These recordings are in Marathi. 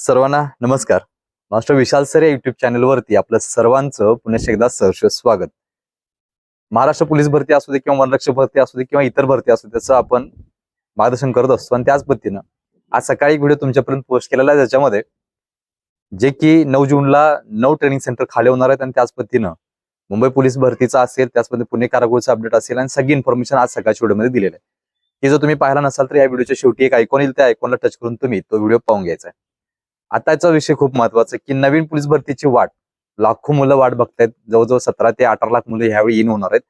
सर्वांना नमस्कार. मास्टर विशाल सर या युट्यूब चॅनलवरती आपलं सर्वांचं पुन्हा एकदा सहर्ष स्वागत. महाराष्ट्र पोलीस भरती असू दे किंवा वनरक्षक भरती असू दे किंवा इतर भरती असू दे त्याचं आपण मार्गदर्शन करत असतो. आणि त्याच पद्धतीनं आज सकाळी एक व्हिडिओ तुमच्यापर्यंत पोस्ट केलेला आहे ज्याच्यामध्ये जे की नऊ जूनला नऊ ट्रेनिंग सेंटर खाली होणार आहेत आणि त्याच पद्धतीनं मुंबई पोलीस भरतीचा असेल त्याच पद्धतीने पुणे कारागृहचा अपडेट असेल आणि सगळी इन्फॉर्मेशन आज सकाळच्या व्हिडिओमध्ये दिलेली आहे. की जर तुम्ही पाहिला नसाल तर या व्हिडिओच्या शेवटी एक आयकॉन येईल. त्या आयकॉनला टच करून तुम्ही तो व्हिडिओ पाहून घ्यायचा आहे. आताचा विषय खूप महत्त्वाचा आहे की नवीन पोलीस भरतीची वाट. लाखो मुलं वाट बघतायत जवळजवळ सतरा ते अठरा लाख मुलं ह्यावेळी इन होणार आहेत.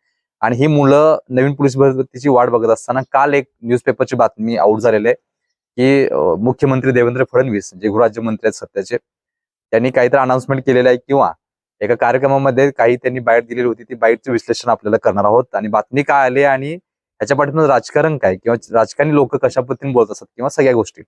आणि ही मुलं नवीन पोलीस भरतीची वाट बघत असताना काल एक न्यूजपेपरची बातमी आउट झालेली आहे की मुख्यमंत्री देवेंद्र फडणवीस जे गृहराज्यमंत्री आहेत सध्याचे त्यांनी काहीतरी अनाऊन्समेंट केलेलं आहे किंवा एका कार्यक्रमामध्ये काही त्यांनी बाईट दिलेली होती ती बाईटचं विश्लेषण आपल्याला करणार आहोत. आणि बातमी काय आली आणि ह्याच्या पाठीमध्ये राजकारण काय किंवा राजकारणी लोक कशा पद्धतीने बोलत असतात किंवा सगळ्या गोष्टी.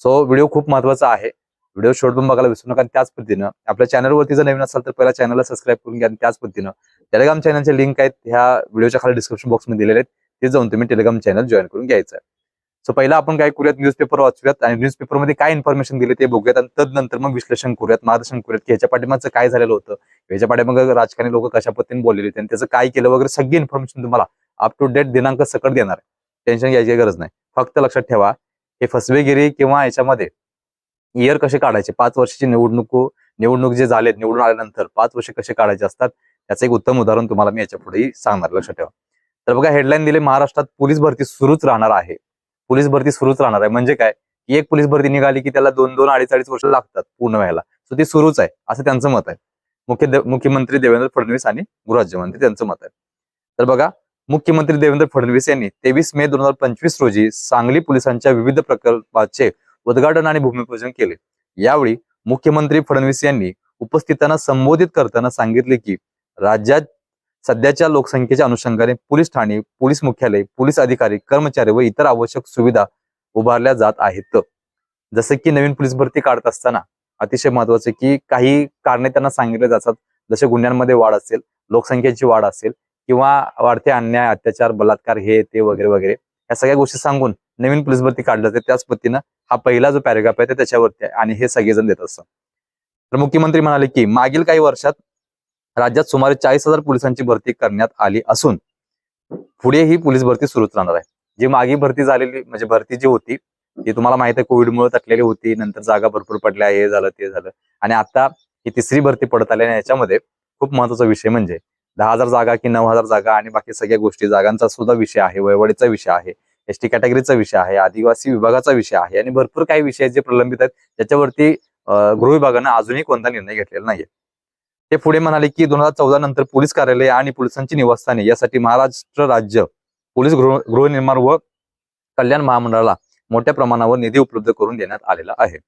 सो व्हिडिओ खूप महत्त्वाचा आहे. व्हिडिओ शेवटून बघायला विसरू नका त्याच पद्धतीनं आपल्या चॅनलवरती जर नवीन असाल तर पहिला चॅनलला सबस्क्राईब करून घ्या आणि त्याच पद्धतीनं टेलिग्राम चॅनलचे लिंक आहेत ह्या व्हिडिओच्या खाली डिस्क्रिप्शन बॉक्समध्ये दिलेले आहेत. ते जाऊन तुम्ही टेलिग्राम चॅनल जॉईन करून घ्यायचं. आहे सो पहिला आपण काय करूयात? न्यूजपेपर वाचूयात आणि न्यूजपेपरमध्ये काय इन्फॉर्मेशन दिली ते बघूयात आणि तदनंतर मग विश्लेषण करूयात मार्गदर्शन करूयात की ह्याच्या पाठीमागचं काय झालेलं होतं ह्याच्या पाठीमाग राजकारणी लोक कशा पद्धतीने बोललेले होते आणि त्याचं काय केलं वगैरे सगळी इन्फॉर्मेशन तुम्हाला अप टू डेट दिनांक सकट देणार टेन्शन घ्यायची गरज नाही. फक्त लक्षात ठेवा हे फसवेगिरी किंवा याच्यामध्ये इयर कसे काढायचे? पाच वर्षाची निवडणूक हो- निवडणूक जे झाले निवडून आल्यानंतर पाच वर्ष कसे काढायचे असतात? त्याचं एक उत्तम उदाहरण तुम्हाला मी याच्या पुढेही सांगणार लक्षात ठेवा. तर बघा हेडलाईन दिले महाराष्ट्रात पोलीस भरती सुरूच राहणार आहे. पोलीस भरती सुरूच राहणार आहे. म्हणजे काय? एक पोलीस भरती निघाली की त्याला दोन दोन अडीच अडीच वर्ष लागतात पूर्ण व्हायला. सो ती सुरूच आहे. असं त्यांचं मत आहे. मुख्य दे- मुख्यमंत्री देवेंद्र फडणवीस आणि गृहराज्यमंत्री त्यांचं मत आहे. तर बघा मुख्यमंत्री देवेंद्र फडणवीस यांनी तेवीस मे दोन हजार पंचवीस रोजी सांगली पोलिसांच्या विविध प्रकल्पाचे उद्घाटन आणि भूमिपूजन केले. यावेळी मुख्यमंत्री फडणवीस यांनी उपस्थितांना संबोधित करताना सांगितले की राज्यात सध्याच्या लोकसंख्येच्या अनुषंगाने पोलीस ठाणे पोलीस मुख्यालय पोलीस अधिकारी कर्मचारी व इतर आवश्यक सुविधा उभारल्या जात आहेत. जसे की नवीन पोलीस भरती काढत असताना अतिशय महत्त्वाचे की काही कारणे त्यांना सांगितले जातात. जसे गुन्ह्यांमध्ये वाढ असेल लोकसंख्येची वाढ असेल किंवा वाढते अन्याय अत्याचार बलात्कार हे ते वगैरे वगैरे. या सगळ्या गोष्टी सांगून नवीन पोलीस भरती काढलं जाते त्याच पद्धतीनं हा पहिला जो पॅरेग्राफ आहे ते त्याच्यावरती आहे आणि हे सगळेजण देत असतात. तर मुख्यमंत्री म्हणाले की मागील काही वर्षात राज्यात सुमारे चाळीस हजार पोलिसांची भरती करण्यात आली असून पुढे ही पोलीस भरती सुरूच राहणार आहे. जी मागी भरती झालेली म्हणजे भरती जी होती ती तुम्हाला माहिती आहे कोविडमुळे तटलेली होती नंतर जागा भरपूर पडल्या हे झालं ते झालं. आणि आता ही तिसरी भरती पडत आली आणि याच्यामध्ये खूप महत्त्वाचा विषय म्हणजे दहा हजार जागा की नऊ हजार जागा आणि बाकी सगळ्या गोष्टी जागांचा सुद्धा विषय आहे वयवाडीचा विषय आहे. एस टी कॅटेगरीचा विषय आहे आदिवासी विभागाचा विषय आहे आणि भरपूर काही विषय जे प्रलंबित आहेत. त्याच्यावरती गृह विभागानं अजूनही कोणता निर्णय घेतलेला नाहीये. ते पुढे म्हणाले की दोन हजार चौदा नंतर पोलीस कार्यालय आणि पोलिसांची निवासस्थाने यासाठी महाराष्ट्र राज्य पोलीस गृह गृहनिर्माण व कल्याण महामंडळाला मोठ्या प्रमाणावर निधी उपलब्ध करून देण्यात आलेला आहे.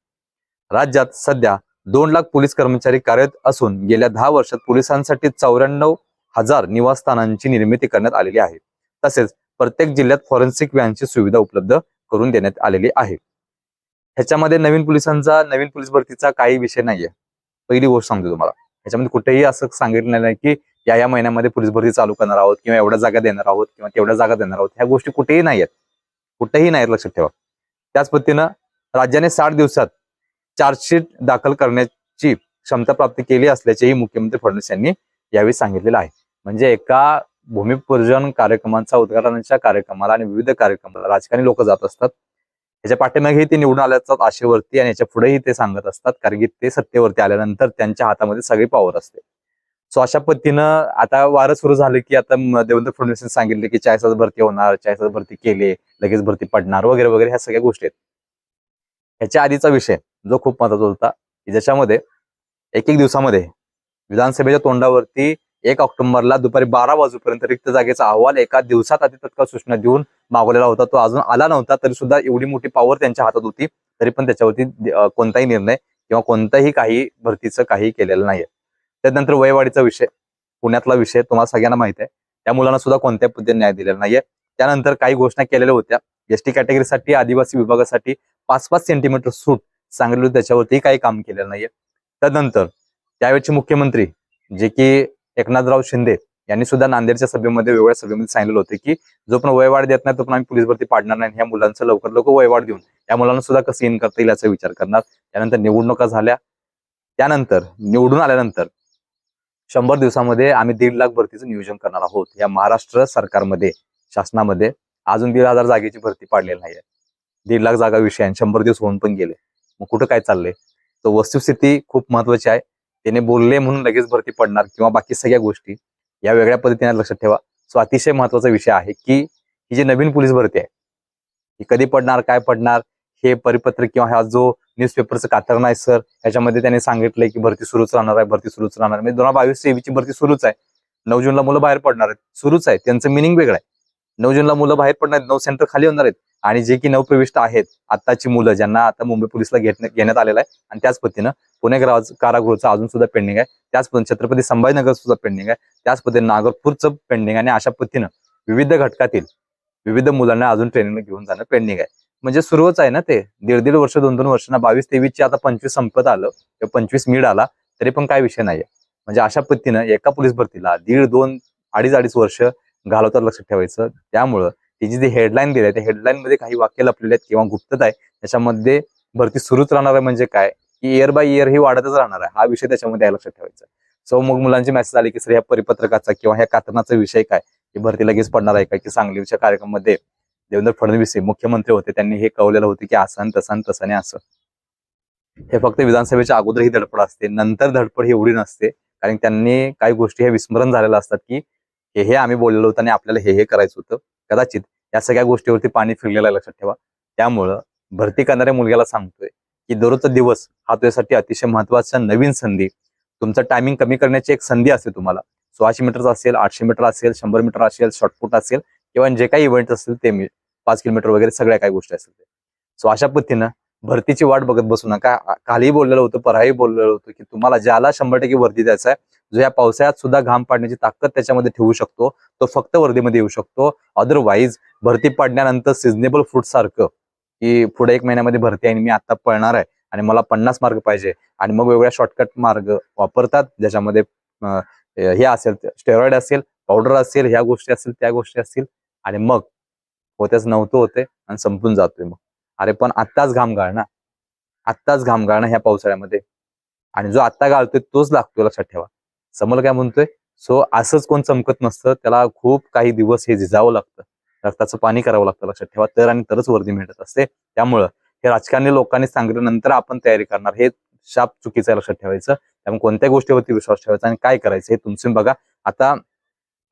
राज्यात सध्या दोन लाख पोलीस कर्मचारी कार्यरत असून गेल्या दहा वर्षात पोलिसांसाठी चौऱ्याण्णव हजार निवासस्थानांची निर्मिती करण्यात आलेली आहे. तसेच प्रत्येक जिल्ह्यात फॉरेन्सिक व्हॅनची सुविधा उपलब्ध करून देण्यात आलेली आहे. ह्याच्यामध्ये नवीन पोलिसांचा नवीन पोलीस भरतीचा काही विषय नाहीये. पहिली गोष्ट सांगतो तुम्हाला. ह्याच्यामध्ये कुठेही असं सांगितलं नाही की या या महिन्यामध्ये पोलीस भरती चालू करणार आहोत किंवा एवढ्या जागा देणार आहोत किंवा तेवढ्या जागा देणार आहोत. ह्या गोष्टी कुठेही नाही आहेत कुठेही नाहीत लक्षात ठेवा. त्याच पद्धतीनं राज्याने साठ दिवसात चार्जशीट दाखल करण्याची क्षमता प्राप्त केली असल्याचेही मुख्यमंत्री फडणवीस यांनी यावेळी सांगितलेलं आहे. म्हणजे एका भूमिपूजन कार्यक्रमांचा उद्घाटनाच्या कार्यक्रमाला आणि विविध कार्यक्रमाला राजकारणी लोक जात असतात. त्याच्या पाठीमागेही ते निवडून आले असतात आशेवरती आणि याच्या पुढेही ते सांगत असतात कारण की ते सत्तेवरती आल्यानंतर त्यांच्या हातामध्ये सगळी पॉवर असते. सो अशा पद्धतीनं आता वारं सुरू झालं की आता देवेंद्र फडणवीस सांगितले की चाळीस भरती होणार चाळीस भरती केले लगेच भरती पडणार वगैरे वगैरे ह्या सगळ्या गोष्टी आहेत. ह्याच्या आधीचा विषय जो खूप महत्त्वाचा होता की ज्याच्यामध्ये एक एक दिवसामध्ये विधानसभेच्या तोंडावरती एक ऑक्टोबरला दुपारी बारा वाजूपर्यंत रिक्त जागेचा अहवाल एका दिवसात आधी तत्काळ सूचना देऊन मागवलेला होता. तो अजून आला नव्हता तरी सुद्धा एवढी मोठी पॉवर त्यांच्या हातात होती तरी पण त्याच्यावरती कोणताही निर्णय किंवा कोणताही काही भरतीचं काही केलेलं नाहीये. त्यानंतर वयवाढीचा विषय पुण्यातला विषय तुम्हाला सगळ्यांना माहीत आहे. त्या मुलांना सुद्धा कोणत्या पद्धतीने न्याय दिलेला नाहीये. त्यानंतर काही घोषणा केलेल्या होत्या. एस टी कॅटेगरीसाठी आदिवासी विभागासाठी पाच पाच सेंटीमीटर सूट सांगितलं त्याच्यावरती काही काम केलेलं नाहीये. त्यानंतर त्यावेळेचे मुख्यमंत्री जे की एकनाथराव शिंदे यांनी सुद्धा नांदेडच्या सभेमध्ये वेगवेगळ्या सभेमध्ये सांगितलं होतं की जो पण वयवाढ देत नाही तो पण आम्ही पोलीस भरती पाडणार नाही. ह्या मुलांचं लवकर लवकर वयवाढ देऊन या मुलांना सुद्धा कसं इन करता येईल याचा विचार करणार. त्यानंतर निवडणुका झाल्या. त्यानंतर निवडून आल्यानंतर शंभर दिवसामध्ये आम्ही दीड लाख भरतीचं नियोजन करणार आहोत. या महाराष्ट्र सरकारमध्ये शासनामध्ये अजून दीड हजार जागेची भरती पाडलेली नाहीये. दीड लाख जागा विषय आहे शंभर दिवस होऊन पण गेले. मग कुठं काय चाललंय? तर वस्तुस्थिती खूप महत्वाची आहे. त्याने बोलले म्हणून लगेच भरती पडणार किंवा बाकी सगळ्या गोष्टी या वेगळ्या पद्धतीने लक्षात ठेवा. सो अतिशय महत्त्वाचा विषय आहे की ही जी नवीन पोलीस भरती आहे ही कधी पडणार काय पडणार हे परिपत्र किंवा हा जो न्यूजपेपरचं कातरण आहे सर ह्याच्यामध्ये त्यांनी सांगितलंय की भरती सुरूच राहणार आहे भरती सुरूच राहणार आहे. म्हणजे दोन हजार बावीस सेवीची भरती सुरूच आहे. नऊ जूनला मुलं बाहेर पडणार आहेत सुरूच आहे. त्यांचं मिनिंग वेगळं आहे. नऊ जूनला मुलं बाहेर पडणार आहेत नऊ सेंटर खाली होणार आहेत. आणि जे की नवप्रविष्ट आहेत आत्ताची मुलं ज्यांना आता मुंबई पोलिसला घेत- घेण्यात आलेलं आहे आणि त्याच पद्धतीनं पुणे ग्राज- कारागृहचं अजून सुद्धा पेंडिंग आहे. त्याच पद्धतीने छत्रपती संभाजीनगर सुद्धा पेंडिंग आहे. त्याच पद्धतीने नागपूरचं पेंडिंग आणि अशा पद्धतीनं विविध घटकातील विविध मुलांना अजून ट्रेनिंग घेऊन जाणं पेंडिंग आहे. म्हणजे सुरुवात आहे ना ते. दीड दीड वर्ष दोन दोन वर्षांना बावीस तेवीसची आता पंचवीस संपत आलं. किंवा पंचवीस मिड आला तरी पण काय विषय नाहीये. म्हणजे अशा पद्धतीनं एका पोलीस भरतीला दीड दोन अडीच अडीच वर्ष घालवतात लक्षात ठेवायचं. त्यामुळं जी हेडलाईन दिली आहे त्या हेडलाईन मध्ये काही वाक्य लपलेले आहेत किंवा गुप्तता आहे त्याच्यामध्ये भरती सुरूच राहणार आहे म्हणजे काय? की इयर बाय इयर ही वाढतच राहणार आहे. हा विषय त्याच्यामध्ये आहे लक्षात ठेवायचा सो मग मुलांची मेसेज आली की सर ह्या परिपत्रकाचा किंवा ह्या कातरणाचा विषय काय? की भरती लगेच पडणार आहे का? की सांगलीच्या कार्यक्रमामध्ये देवेंद्र फडणवीस हे मुख्यमंत्री होते. त्यांनी हे कळवलेलं होतं की आसान तसान तसाने असं. हे फक्त विधानसभेच्या अगोदर ही धडपड असते. नंतर धडपड ही एवढी नसते. कारण त्यांनी काही गोष्टी हे विस्मरण झालेल्या असतात की हे हे आम्ही बोललेलो होतं आणि आपल्याला हे हे करायचं होतं. कदाचित या सगळ्या गोष्टीवरती पाणी फिरलेलं लक्षात ठेवा. त्यामुळं भरती करणाऱ्या मुलग्याला सांगतोय की दररोजचा दिवस हा तुझ्यासाठी अतिशय महत्त्वाचा नवीन संधी. तुमचं टायमिंग कमी करण्याची एक संधी असते तुम्हाला. सोळाशे मीटर असेल आठशे मीटर असेल शंभर मीटर असेल शॉर्टपुट असेल किंवा जे काही इव्हेंट असतील ते मी पाच किलोमीटर वगैरे सगळ्या काही गोष्टी असतील सो अशा पद्धतीनं भरतीची वाट बघत बसू नका. कालही बोललेलं होतं परवाही बोललेलं होतं की तुम्हाला ज्याला शंभर टक्के भरती द्यायचा आहे जो या पावसाळ्यात सुद्धा घाम पाडण्याची ताकद त्याच्यामध्ये ठेवू शकतो तो फक्त वर्दीमध्ये येऊ शकतो. अदरवाईज भरती पाडण्यानंतर सिजनेबल फ्रूट सारखं की पुढे एक महिन्यामध्ये भरती आहे आणि मी आता पळणार आहे आणि मला पन्नास मार्ग पाहिजे आणि मग वेगवेगळ्या शॉर्टकट मार्ग वापरतात ज्याच्यामध्ये हे असेल स्टेरॉइड असेल पावडर असेल ह्या गोष्टी असतील त्या गोष्टी असतील आणि मग होत्याच नव्हतं होते आणि संपून जातोय मग. अरे पण आत्ताच घाम गाळणं आत्ताच घाम गाळणं ह्या पावसाळ्यामध्ये. आणि जो आत्ता गाळतोय तोच लागतोय लक्षात ठेवा. समोर काय म्हणतोय? सो असंच कोण चमकत नसतं. त्याला खूप काही दिवस हे झिजावं लागतं. रक्ताचं पाणी करावं लागतं. लक्षात ठेवा. तर आणि तरच वर्दी मिळत असते. त्यामुळं हे राजकारणी लोकांनी सांगितल्यानंतर आपण तयारी करणार. हे शाप चुकीचं लक्षात ठेवायचं. त्यामुळे कोणत्या गोष्टीवरती विश्वास ठेवायचा आणि काय करायचं हे तुमचं बघा. आता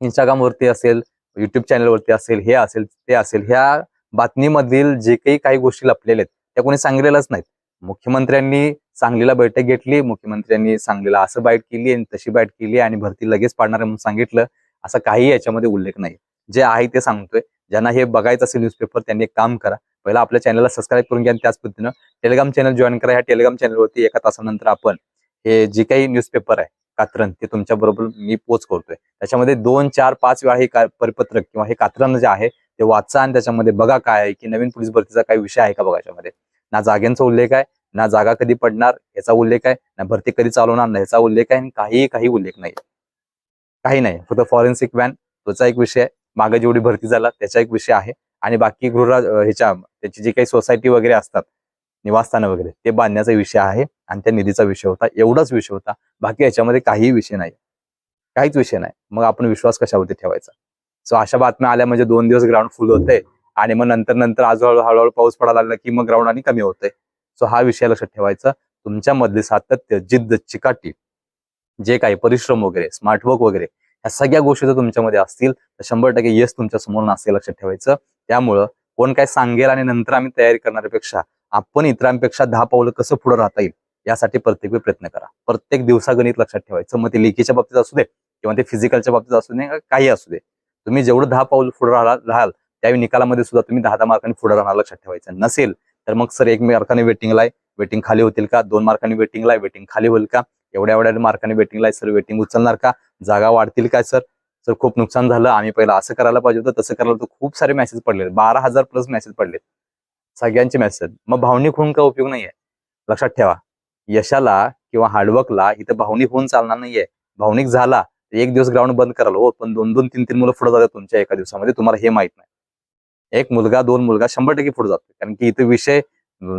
इंस्टाग्रामवरती असेल युट्यूब चॅनलवरती असेल हे असेल ते असेल ह्या बातमीमधील जे काही काही गोष्टी लपलेल्या आहेत त्या कोणी सांगलेल्याच नाहीत. मुख्यमंत्र्यांनी सांगलीला बैठक घेतली मुख्यमंत्र्यांनी सांगलीला असं बाईट केली आणि तशी बाईट केली आणि भरती लगेच पाडणार म्हणून सांगितलं. असं काही याच्यामध्ये उल्लेख नाही. जे आहे ते सांगतोय. ज्यांना हे बघायचं असेल न्यूजपेपर त्यांनी एक काम करा. पहिला आपल्या चॅनलला सबस्क्राईब करून घ्या आणि त्याच पद्धतीनं टेलिग्राम चॅनल जॉईन करा. ह्या टेलिग्राम चॅनलवरती एका तासानंतर आपण हे जे काही न्यूजपेपर आहे कात्रण ते तुमच्या बरोबर मी पोच करतोय. त्याच्यामध्ये दोन चार पाच वेळा हे का- परिपत्रक किंवा हे कात्रण जे आहे ते वाचा आणि त्याच्यामध्ये बघा काय आहे की नवीन पोलीस भरतीचा काही विषय आहे का बघा याच्यामध्ये. ना जागेंचा उल्लेख आहे ना जागा कधी पडणार याचा उल्लेख आहे ना भरती कधी चालवणार नाही याचा उल्लेख आहे आणि काहीही काही उल्लेख नाही. काही नाही फक्त फॉरेन्सिक व्हॅन त्याचा एक विषय आहे. मागे जेवढी भरती झाला त्याचा एक विषय आहे. आणि बाकी गृहराज ह्याच्या त्याची जी काही सोसायटी वगैरे असतात निवासस्थानं वगैरे ते बांधण्याचा विषय आहे आणि त्या निधीचा विषय होता. एवढाच विषय होता. बाकी याच्यामध्ये काहीही विषय नाही. काहीच विषय नाही. मग आपण विश्वास कशावरती ठेवायचा? सो अशा बातम्या आल्या म्हणजे दोन दिवस ग्राउंड फुल होते आणि मग नंतर नंतर आज हळूहळू पाऊस पडायला लागला की मग ग्राउंड आणि कमी होतंय. सो हा विषय लक्षात ठेवायचा. तुमच्यामधले सातत्य जिद्द चिकाटी जे काही परिश्रम वगैरे स्मार्टवर्क वगैरे ह्या सगळ्या गोष्टी जर तुमच्यामध्ये असतील तर शंभर टक्के यश तुमच्यासमोर नसेल लक्षात ठेवायचं. त्यामुळं कोण काय सांगेल आणि नंतर आम्ही तयारी करणाऱ्यापेक्षा आपण इतरांपेक्षा दहा पावलं कसं पुढे राहता येईल यासाठी प्रत्येक वेळी प्रयत्न करा. प्रत्येक दिवसागणित लक्षात ठेवायचं. मग ते लेखीच्या बाबतीत असू दे किंवा ते फिजिकलच्या बाबतीत असू दे काही असू दे. तुम्ही जेवढं दहा पाऊल पुढे राहाल त्यावेळी निकालामध्ये सुद्धा तुम्ही दहा दहा मार्कांनी पुढे राहणार लक्षात ठेवायचं. नसेल तर मग सर एक मार्काने वेटिंगला आहे. वेटिंग खाली होतील का? दोन मार्कांनी वेटिंगला आहे. वेटिंग खाली होईल का? एवढ्या एवढ्या मार्कांनी वेटिंगला आहे. सर वेटिंग उचलणार का? जागा वाढतील काय सर सर खूप नुकसान झालं. आम्ही पहिला असं करायला पाहिजे होतं तसं करायला होतं. खूप सारे मेसेज पडले. बारा हजार प्लस मेसेज पडले. सगळ्यांचे मेसेज मग भावनिक होऊन का उपयोग नाहीये? लक्षात ठेवा. यशाला किंवा हार्डवर्कला इथं भावनिक होऊन चालणार नाहीये. भावनिक झाला एक दिवस ग्राउंड बंद करायला हो पण दोन दोन तीन तीन मुलं पुढे जातात तुमच्या एका दिवसामध्ये. तुम्हाला हे माहीत नाही. एक मुलगा दोन मुलगा शंभर टक्के पुढे जातो. कारण की इथे विषय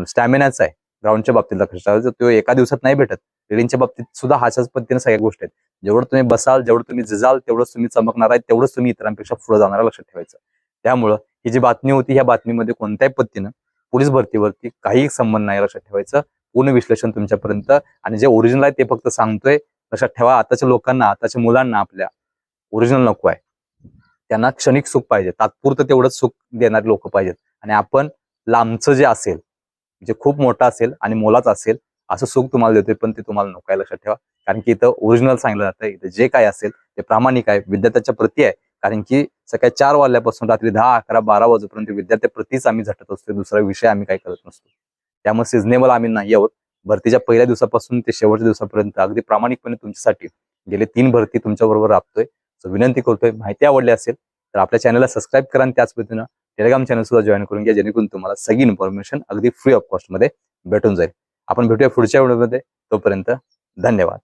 स्टॅमिनाचा आहे. ग्राउंडच्या बाबतीत लक्षात ठेवायचं तो एका दिवसात नाही भेटत. रिडिंगच्या बाबतीत सुद्धा हाच्याच पद्धतीने सगळ्या गोष्टी आहेत. जेवढं तुम्ही बसाल जेवढं तुम्ही जिजाल तेवढंच तुम्ही चमकणार आहे तेवढंच तुम्ही इतरांपेक्षा पुढे जाणार लक्षात ठेवायचं त्यामुळं ही जी बातमी होती ह्या बातमीमध्ये कोणत्याही पद्धतीनं पोलीस भरतीवरती काही संबंध नाही लक्षात ठेवायचं. पूर्ण विश्लेषण तुमच्यापर्यंत. आणि जे ओरिजिनल आहे ते फक्त सांगतोय. लक्षात ठेवा. आताच्या लोकांना आताच्या मुलांना आपल्या ओरिजिनल नको आहे. त्यांना क्षणिक सुख पाहिजे. तात्पुरतं तेवढंच सुख देणारे लोक पाहिजेत. आणि आपण लांबचं जे असेल जे खूप मोठं असेल आणि मोलाचं असेल असं सुख तुम्हाला देतोय पण ते तुम्हाला नको आहे लक्षात ठेवा. कारण की इथं ओरिजिनल सांगितलं जातं इथं जे काय असेल ते प्रामाणिक आहे विद्यार्थ्याच्या प्रती आहे. कारण की सकाळी चार वाजल्यापासून रात्री दहा अकरा बारा वाजेपर्यंत विद्यार्थ्या प्रतीच आम्ही झटत असतो दुसरा विषय आम्ही काही करत नसतो. त्यामुळे सिजनेबल आम्ही नाही आहोत. भरतीच्या पहिल्या दिवसापासून ते शेवटच्या दिवसापर्यंत अगदी प्रामाणिकपणे तुमच्यासाठी गेले तीन भरती तुमच्या बरोबर राबतोय. सो विनंती करतोय माहिती आवडली असेल तर आपल्या चॅनलला सबस्क्राईब करा आणि त्याच पद्धतीनं टेलिग्राम चॅनल सुद्धा जॉईन करून घ्या जेणेकरून तुम्हाला सगळी इन्फॉर्मेशन अगदी फ्री ऑफ कॉस्टमध्ये भेटून जाईल. आपण भेटूया पुढच्या व्हिडिओमध्ये तोपर्यंत धन्यवाद.